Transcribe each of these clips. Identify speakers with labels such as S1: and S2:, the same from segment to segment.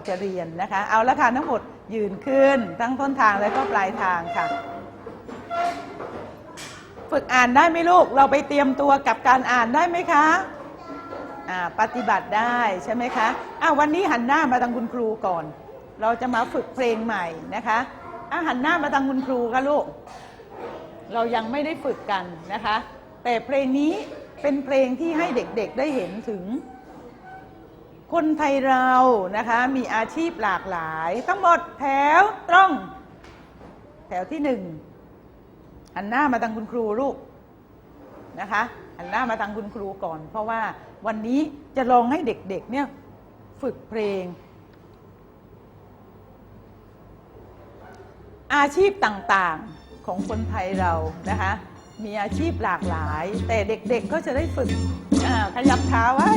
S1: ราจะเรียนนะคะ เอาละค่ะทั้งหมดยืนขึ้นทั้งต้นทางและก็ปลายทางค่ะ ฝึกอ่านได้ไหมลูก เราไปเตรียมตัวกับการอ่านได้ไหมคะปฏิบัติได้ใช่ไหมคะอ้าววันนี้หันหน้ามาทางคุณครูก่อน เราจะมาฝึกเพลงใหม่นะคะอ้าหันหน้ามาทางคุณครูค่ะลูก เรายังไม่ได้ฝึกกันนะคะ แต่เพลงนี้เป็นเพลงที่ให้เด็กๆได้เห็นถึง คนไทยเรานะคะมีอาชีพหลากหลาย ทั้งหมดแถวตรงแถวที่หนึ่งหันหน้ามาทางคุณครูลูกนะคะหันหน้ามาทางคุณครูก่อน เพราะว่าวันนี้จะลองให้เด็กๆเนี่ยฝึกเพลง อาชีพต่างๆของคนไทยเรานะคะมีอาชีพหลากหลาย แต่เด็กๆก็จะได้ฝึกอ่าขยับเท้าไว้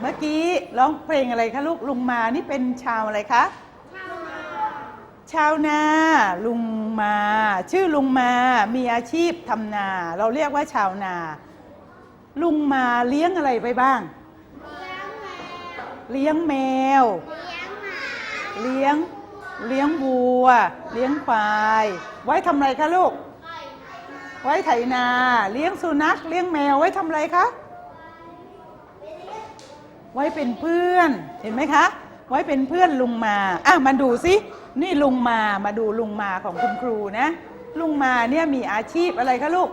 S1: เมื่อกี้ร้องเพลงอะไรคะลูกลุงมานี่เป็นชาวอะไรคะ ชาวนา ลุงมา ชื่อลุงมามีอาชีพทำนา เราเรียกว่าชาวนา ลุงมาเลี้ยงอะไรไปบ้าง เลี้ยงแมว เลี้ยงเลี้ยงวัว เลี้ยงควาย ไว้ทำอะไรคะลูก ไว้ไถนา เลี้ยงสุนัข เลี้ยงแมว ไว้ทำอะไรคะ ไว้เป็นเพื่อนเห็นไหมคะ ไว้เป็นเพื่อนลุงมาอะมาดูสินี่ลุงมามาดูลุงมาของคุณครูนะ ลุงมาเนี่ยมีอาชีพอะไรคะลูก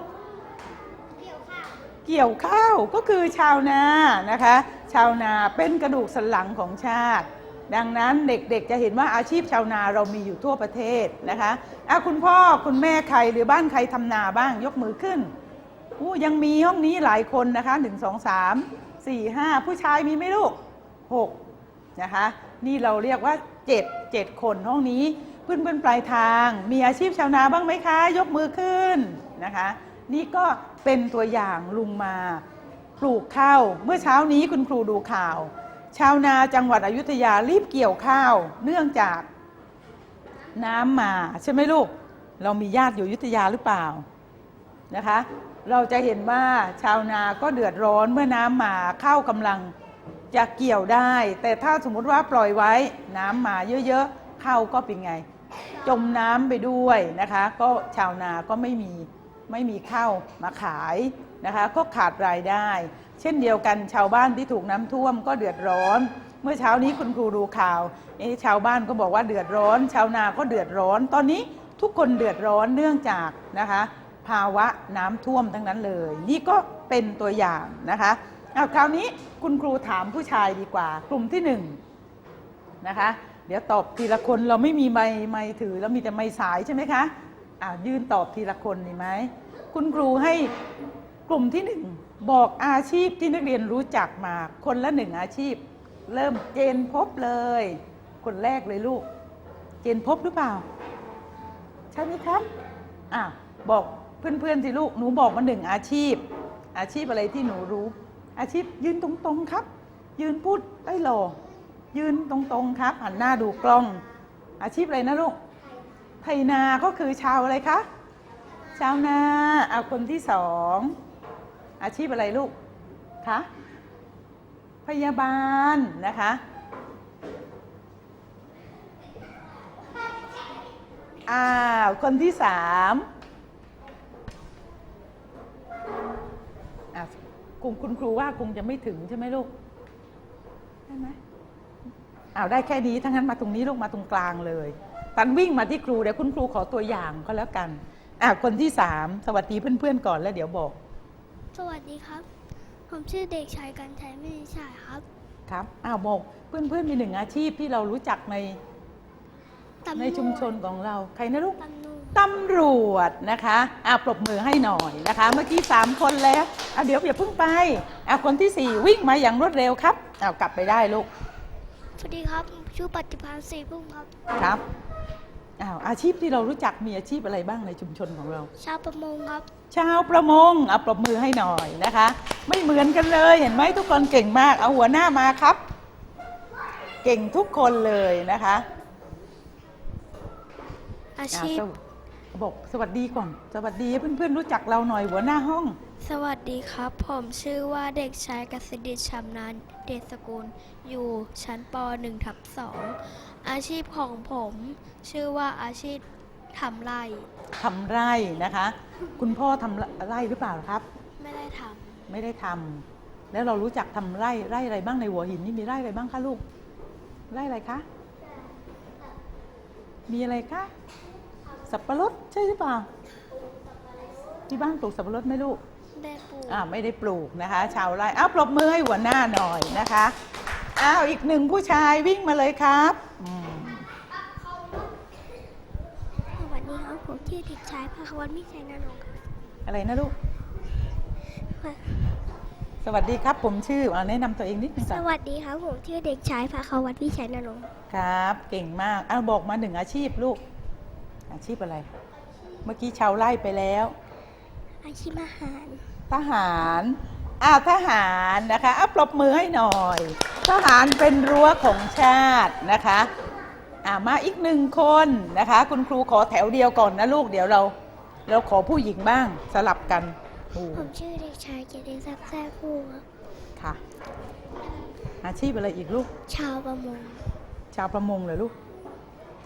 S1: เกี่ยวข้าวก็คือชาวนานะคะ ชาวนาเป็นกระดูกสันหลังของชาติ ดังนั้นเด็กๆจะเห็นว่าอาชีพชาวนาเรามีอยู่ทั่วประเทศนะคะอะคุณพ่อคุณแม่ใครหรือบ้านใครทำนาบ้างยกมือขึ้นอู้ยังมีห้องนี้หลายคนนะคะหนึ่งสองสาม สี่ห้าผู้ชายมีไหมลูกหกนะคะนี่เราเรียกว่าเจ็ดเจ็ดคนห้องนี้เพื่อนเพื่อนปลายทาง มีอาชีพชาวนาบ้างไหมคะ ยกมือขึ้นนะคะ นี่ก็เป็นตัวอย่างลุงมาปลูกข้าวเมื่อเช้านี้คุณครูดูข่าว ชาวนาจังหวัดอยุธยารีบเกี่ยวข้าว เนื่องจากน้ำมาใช่ไหมลูก เรามีญาติอยู่อยุธยาหรือเปล่านะคะ เราจะเห็นว่าชาวนาก็เดือดร้อนเมื่อน้ำมาข้าวกำลังจะเกี่ยวได้ แต่ถ้าสมมติว่าปล่อยไว้น้ำมาเยอะๆข้าวก็เป็นไง จมน้ำไปด้วยนะคะ ก็ชาวนาก็ไม่มีไม่มีข้าวมาขายนะคะ ก็ขาดรายได้ เช่นเดียวกันชาวบ้านที่ถูกน้ำท่วมก็เดือดร้อน เมื่อเช้านี้คุณครูดูข่าวเอ๊ชาวบ้านก็บอกว่าเดือดร้อน ชาวนาก็เดือดร้อน ตอนนี้ทุกคนเดือดร้อนเนื่องจากนะคะ ภาวะน้ำท่วมทั้งนั้นเลย นี่ก็เป็นตัวอย่างนะคะเอาคราวนี้คุณครูถามผู้ชายดีกว่า กลุ่มที่หนึ่งนะคะ เดี๋ยวตอบทีละคนเราไม่มีไม้ไม้ถือเรามีแต่ไม้สายใช่ไหมคะอ่ายืนตอบทีละคนดีไหมคุณครูให้กลุ่มที่หนึ่งบอกอาชีพที่นักเรียนรู้จักมาคนละหนึ่งอาชีพ เริ่มเจนพบเลย คนแรกเลยลูก เจนพบหรือเปล่า ใช่ไหมครับอะบอก เพื่อนๆสิลูกหนูบอกมาหนึ่งอาชีพ อาชีพอะไรที่หนูรู้ อาชีพยืนตรงๆครับ ยืนพูดได้หล่อยืนตรงๆครับหันหน้าดูกล้อง อาชีพอะไรนะลูกไทยนาก็คือชาวอะไรคะชาวนาเอาคนที่สองอาชีพอะไรลูกคะพยาบาลนะคะอ้าวคนที่สาม คงคุณครูว่าคงจะไม่ถึงใช่ไหมลูกได้ไหมอ้าวได้แค่นี้ทั้างนั้นมาตรงนี้ลูกมาตรงกลางเลยตันวิ่งมาที่ครูเดี๋ยวคุณครูขอตัวอย่างก็แล้วกันอ่าคนที่สามสวัสดีเพื่อนๆก่อนแล้วเดี๋ยวบอก
S2: สวัสดีครับ ผมชื่อเด็กชายกันชัยไม่ได้ชายครับ
S1: ครับอ้าวบอกเพื่อนๆมีหนึ่งอาชีพที่เรารู้จักใน
S2: ตำรวจ
S1: ในชุมชนของเรา ใครนะลูก
S2: ตำรวจ
S1: ตำรวจนะคะอ่าปรบมือให้หน่อยนะคะ เมื่อกี้สามคนแล้วอ่าเดี๋ยวอย่าเพิ่งไปอ่าคนที่สี่วิ่งมาอย่างรวดเร็วครับอ้าวกลับไปได้ลูก
S2: สวัสดีครับผมชื่อปฏิพันธ์ศรีพุ่มครับ
S1: ครับอ้าวอาชีพที่เรารู้จักมีอาชีพอะไรบ้างในชุมชนของเรา
S2: ชาวประมงครับ
S1: ชาวประมงเอาปรบมือให้หน่อยนะคะ ไม่เหมือนกันเลยเห็นไหมทุกคนเก่งมาก เอาหัวหน้ามาครับ เก่งทุกคนเลยนะคะ
S2: อา
S1: อะ
S2: ชีพ
S1: สว บอกสวัสดีก่อน สวัสดีให้เพื่อนๆรู้จักเราหน่อยหัวหน้าห้อง
S2: สวัสดีครับ ผมชื่อว่าเด็กชายกสิดิษฐ์ชำนาญเดชสกุล อยู่ชั้นป .1 ทับ2อาชีพของผม ชื่อว่าอาชีพทำไร่
S1: ทำไร่นะคะ คุณพ่อทำไร่หรือเปล่าครับ
S2: ไม่ได้ท
S1: ไม่ได้ทำแล้วเรารู้จักทำไร่ไร่อะไรบ้างในหัวหินนี่มีไร่อะไรบ้างคะลูกไร่อะไรคะมีอะไรคะ สับปะรดใช่หรือเปล่าที่บ้านปลูกสับปะรดไหมลูกำ
S2: ได้ปลูก
S1: อ่าไม่ได้ปลูกนะคะ ชาวไร่อ้าวปรบมือให้หัวหน้าหน่อยนะคะอ้าวอีกหนึ่งผู้ชายวิ่งมาเลยครับอืม
S2: สวัสดีครับผมชื่อเด็กชายภาควันมิชัยนรงค์
S1: อะไรนะลูก
S2: ครับ
S1: สวัสดีครับผมชื่ออ่าแนะนำตัวเองนิดนึง
S2: ส
S1: จ้ะ
S2: วัสดีครับผมชื่อเด็กชายภาควัตวิชัยนรงค์
S1: ครับ เก่งมากอ้าวบอกมาหนึ่งอาชีพลูก อาชีพอะไร เมื่อกี้ชาวไร่ไปแล้ว
S2: อาชีพอาหาร
S1: ทหารอ้าวทหารนะคะอ้าวปรบมือให้หน่อย ทหารเป็นรั้วของชาตินะคะอ่ามาอีกหนึ่งคนนะคะ คุณครูขอแถวเดียวก่อนนะลูกเดี๋ยวเรา เราขอผู้หญิงบ้างสลับกันโอ้
S2: ผมชื่อเด็กชายเกียรติศักดิ์แท้คู่ครับ
S1: ค่ะ อาชีพอะไรอีกลูก
S2: ชาวประมง
S1: ชาวประมงเหรอลูก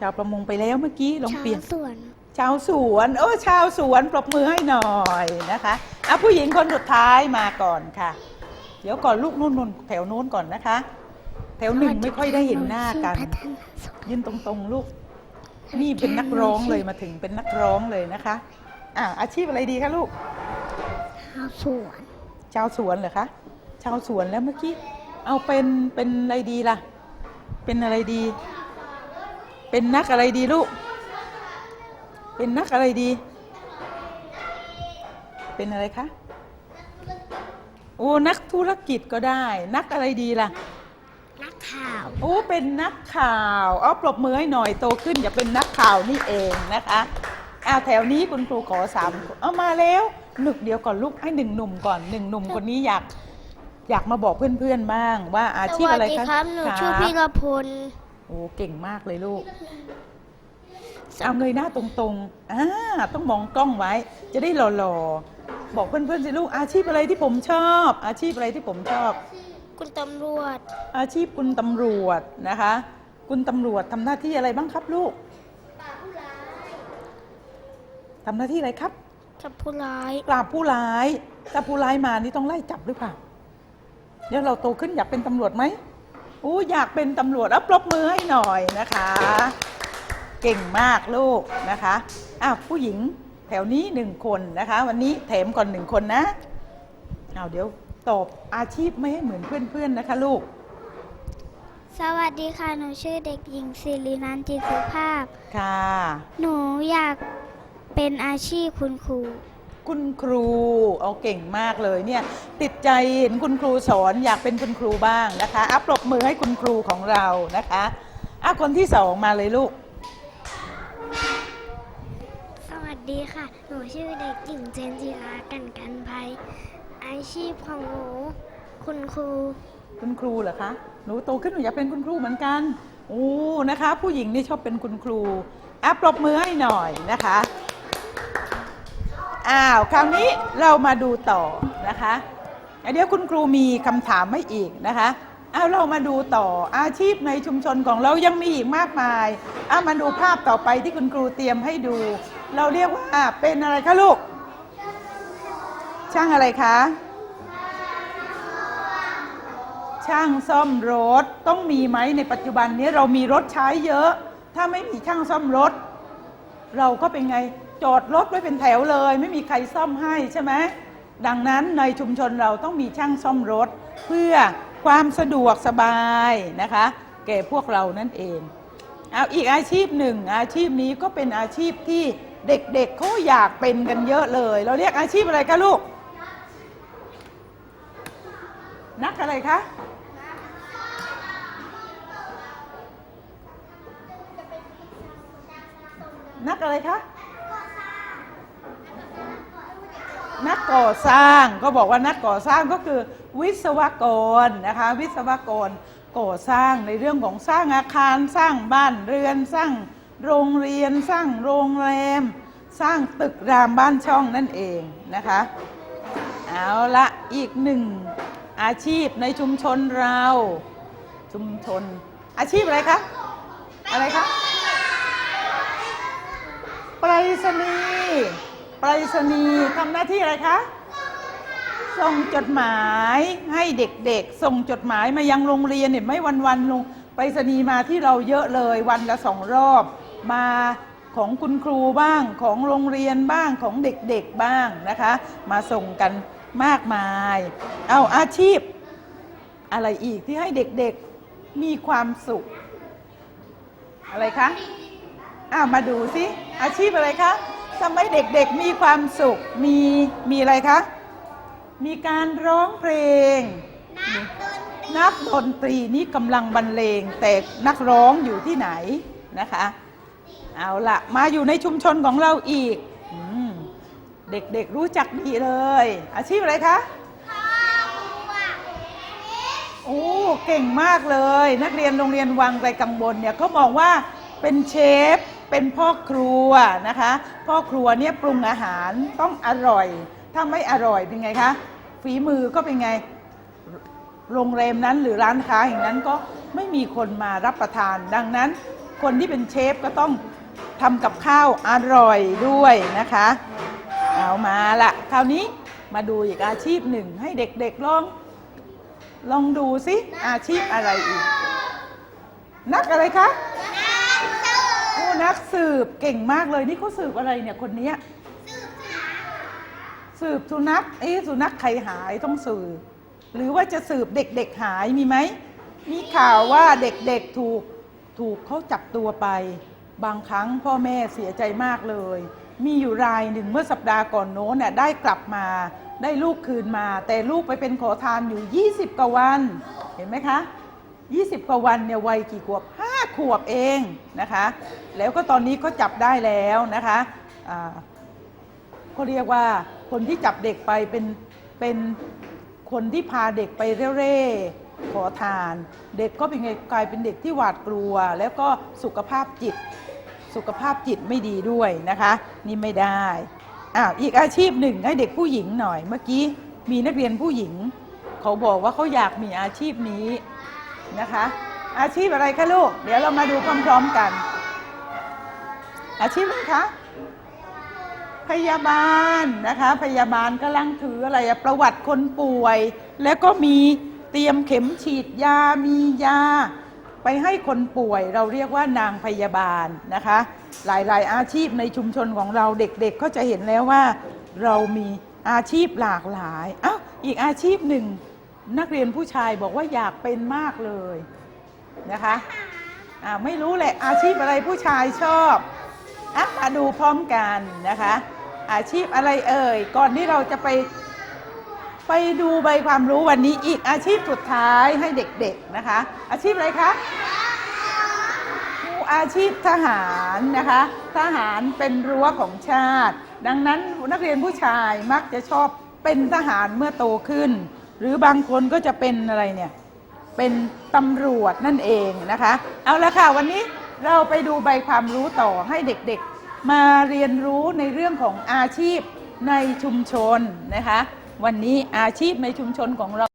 S1: ชาวประมงไปแล้วเมื่อกี้ลอง
S2: ชาว
S1: เปลี่ยน
S2: สวน
S1: ชาวสวนโอ้ชาวสวนปรบมือให้หน่อยนะคะอะผู้หญิงคนสุดท้ายมาก่อนค่ะ เดี๋ยวก่อนลูกนู่นนู่นแถวนู้นก่อนนะคะ แถวหนึ่งไม่ค่อยได้เห็นหน้ากัน
S2: ชื่อพัฒนาสุข
S1: ยืนตรงๆลูก นี่เป็นนักร้องเลยมาถึงเป็นนักร้องเลยนะคะอะอาชีพอะไรดีคะลูก
S2: ชาวสวน
S1: ชาวสวนเหรอคะชาวสวนแล้วเมื่อกี้ เอาเป็นเป็นอะไรดีล่ะ เป็นอะไรดี เป็นนักอะไรดีลูก เป็นนักอะไรดี เป็นอะไรคะ โอ้ นักธุรกิจก็ได้ นักอะไรดีล่ะ
S2: นักข่าว
S1: โอ้ เป็นนักข่าว เอาปรบมือให้หน่อยโตขึ้นอย่าเป็นนักข่าวนี่เองนะคะอ้าวแถวนี้คุณครูขอสามคนเอามาแล้วหนึกเดียวก่อนลูกให้หนึ่งหนุ่มก่อนหนึ่งหนุ่มคนนี้อยาก อยากมาบอกเพื่อนๆบ้างว่าอาชีพอะไร
S2: สวัสดี
S1: คะ
S2: ครับ หนู
S1: ครับ
S2: ชื่อพี่กพล
S1: โอ้เก่งมากเลยลูกเอาเงยหน้าตรงๆอ่าต้องมองกล้องไว้ จะได้หล่อๆ บอกเพื่อนๆสิลูกอาชีพอะไรที่ผมชอบ อาชีพอะไรที่ผมชอบ
S2: คุณตำรวจ
S1: อาชีพคุณตำรวจนะคะ คุณตำรวจทำหน้าที่อะไรบ้างครับลูกทำหน้าที่อะไรครับ
S2: จับผู้ร้าย
S1: ปราบผู้ร้ายถ้าผู้ร้ายมานี่ต้องไล่จับหรือเปล่าเดี๋ยวเราโตขึ้นอยากเป็นตำรวจไหม อู้อยากเป็นตำรวจเอาปรบมือให้หน่อยนะคะ เก่งมากลูกนะคะอ้าวผู้หญิงแถวนี้หนึ่งคนนะคะ วันนี้แถมก่อนหนึ่งคนนะเอาเดี๋ยวตอบอาชีพไม่ให้เหมือนเพื่อนๆนะคะลูก
S2: สวัสดีค่ะ หนูชื่อเด็กหญิงสิรินันท์จิตสุภาพ
S1: ค่ะ
S2: หนูอยากเป็นอาชีพคุณครู
S1: คุณครูเอาเก่งมากเลยเนี่ยติดใจเห็นคุณครูสอนอยากเป็นคุณครูบ้างนะคะอัปรบมือให้คุณครูของเรานะคะอะคนที่สองมาเลยลูก
S2: สวัสดีค่ะ หนูชื่อเด็กหญิงเจนจิรากันกันภัย อาชีพของหนู คุณครู
S1: คุณครูเหรอคะหนูโตขึ้นหนูอยากเป็นคุณครูเหมือนกันโอ้นะคะ ผู้หญิงนี่ชอบเป็นคุณครูอะปรบมือให้หน่อยนะคะ อ้าวคราวนี้เรามาดูต่อนะคะอะเดี๋ยวคุณครูมีคำถามให้อีกนะคะอ้าวเรามาดูต่ออาชีพในชุมชนของเรายังมีอีกมากมายอ้ามาดูภาพต่อไปที่คุณครูเตรียมให้ดู เราเรียกว่าเป็นอะไรคะลูก ช่างอะไรคะช่างซ่อมรถต้องมีไหมในปัจจุบันนี้เรามีรถใช้เยอะ ถ้าไม่มีช่างซ่อมรถ เราก็เป็นไง จอดรถไว้เป็นแถวเลย ไม่มีใครซ่อมให้ใช่ไหมดังนั้นในชุมชนเราต้องมีช่างซ่อมรถ เพื่อความสะดวกสบายนะคะ แก่พวกเรานั่นเองเอาอีกอาชีพหนึ่ง อาชีพนี้ก็เป็นอาชีพที่เด็กๆเขาอยากเป็นกันเยอะเลย เราเรียกอาชีพอะไรคะลูก นักอะไรคะนักอะไรคะ นักก่อสร้างก็บอกว่านักก่อสร้างก็คือวิศวกรนะคะวิศวกรก่อสร้างในเรื่องของสร้างอาคารสร้างบ้านเรือนสร้างโรงเรียนสร้างโรงแรม สร้างตึกรามบ้านช่องนั่นเองนะคะเอาละอีกหนึ่งอาชีพในชุมชนเรา ชุมชน อาชีพอะไรคะอะไรคะไปรษณีย์ ไปรษณีย์ทำหน้าที่อะไรคะส่งจดหมายให้เด็กๆ ส่งจดหมายมายังโรงเรียนเห็นไหมวันๆลงไปรษณีย์มาที่เราเยอะเลยวันละสองรอบ มาของคุณครูบ้างของโรงเรียนบ้างของเด็กๆบ้างนะคะ มาส่งกันมากมาย เอาอาชีพ อะไรอีกที่ให้เด็กๆมีความสุข อะไรคะอ้าวมาดูสิอาชีพอะไรคะ ทำให้เด็กๆมีความสุข มีมีอะไรคะ มีการร้องเพลง นักดนตรีนี่กำลังบรรเลง แต่นักร้องอยู่ที่ไหนนะคะ เอาละมาอยู่ในชุมชนของเราอีกอมเด็กๆรู้จักดีเลย อาชีพอะไรคะโอ้เก่งมากเลย นักเรียนโรงเรียนวังไรกังบลเนี่ยเขามองว่าเป็นเชฟ เป็นพ่อครัวนะคะ พ่อครัวเนี่ยปรุงอาหารต้องอร่อย ถ้าไม่อร่อยเป็นไงคะฝีมือก็เป็นไงโรงแรมนั้นหรือร้านค้าแห่งนั้นก็ไม่มีคนมารับประทาน ดังนั้น คนที่เป็นเชฟก็ต้องทำกับข้าวอร่อยด้วยนะคะ เอามาละคราวนี้มาดูอีกอาชีพหนึ่งให้เด็กๆลอง ลองดูสิอาชีพอะไรอีก นักอะไรคะ นักสืบเก่งมากเลยนี่เขาสืบอะไรเนี่ยคนเนี้ยสืบสุนัขเอ๊ะสุนัขใครหายต้องสืบ หรือว่าจะสืบเด็กๆหายมีไหมมีข่าวว่าเด็กๆถูกถูกเขาจับตัวไป บางครั้งพ่อแม่เสียใจมากเลย มีอยู่รายหนึ่งเมื่อสัปดาห์ก่อนโน้นน่ะได้กลับมาได้ลูกคืนมา แต่ลูกไปเป็นขอทานอยู่ 20 กว่าวัน เห็นไหมคะ 20 กว่าวันเนี่ยวัยกี่ขวบ ขวบเองนะคะ แล้วก็ตอนนี้ก็จับได้แล้วนะคะเขาเรียกว่าคนที่จับเด็กไปเป็นเป็นคนที่พาเด็กไปเร่ๆขอทาน เด็กก็เป็นไงกลายเป็นเด็กที่หวาดกลัว แล้วก็สุขภาพจิต สุขภาพจิตไม่ดีด้วยนะคะ นี่ไม่ได้อ้าวอีกอาชีพหนึ่งให้เด็กผู้หญิงหน่อยเมื่อกี้มีนักเรียนผู้หญิง เขาบอกว่าเขาอยากมีอาชีพนี้นะคะ อาชีพอะไรคะลูก เดี๋ยวเรามาดูพร้อมๆกัน อาชีพอะไรคะ พยาบาลนะคะ พยาบาลกำลังถืออะไรอะประวัติคนป่วย แล้วก็มีเตรียมเข็มฉีดยา มียา ไปให้คนป่วย เราเรียกว่านางพยาบาลนะคะ หลายๆ อาชีพในชุมชนของเราเด็กๆ ก็จะเห็นแล้วว่า เรามีอาชีพหลากหลายอ้าวอีกอาชีพหนึ่งนักเรียนผู้ชายบอกว่าอยากเป็นมากเลย นะคะอ่าไม่รู้แหละอาชีพอะไรผู้ชายชอบอะมาดูพร้อมกันนะคะ อาชีพอะไรเอ่ย ก่อนที่เราจะไปไปดูใบความรู้วันนี้อีกอาชีพสุดท้ายให้เด็กๆนะคะ อาชีพอะไรคะอาชีพทหารนะคะ ทหารเป็นรั้วของชาติ ดังนั้นนักเรียนผู้ชายมักจะชอบเป็นทหารเมื่อโตขึ้น หรือบางคนก็จะเป็นอะไรเนี่ย เป็นตำรวจนั่นเองนะคะ เอาละค่ะวันนี้เราไปดูใบความรู้ต่อให้เด็กๆ มาเรียนรู้ในเรื่องของอาชีพในชุมชนนะคะ วันนี้อาชีพในชุมชนของเรา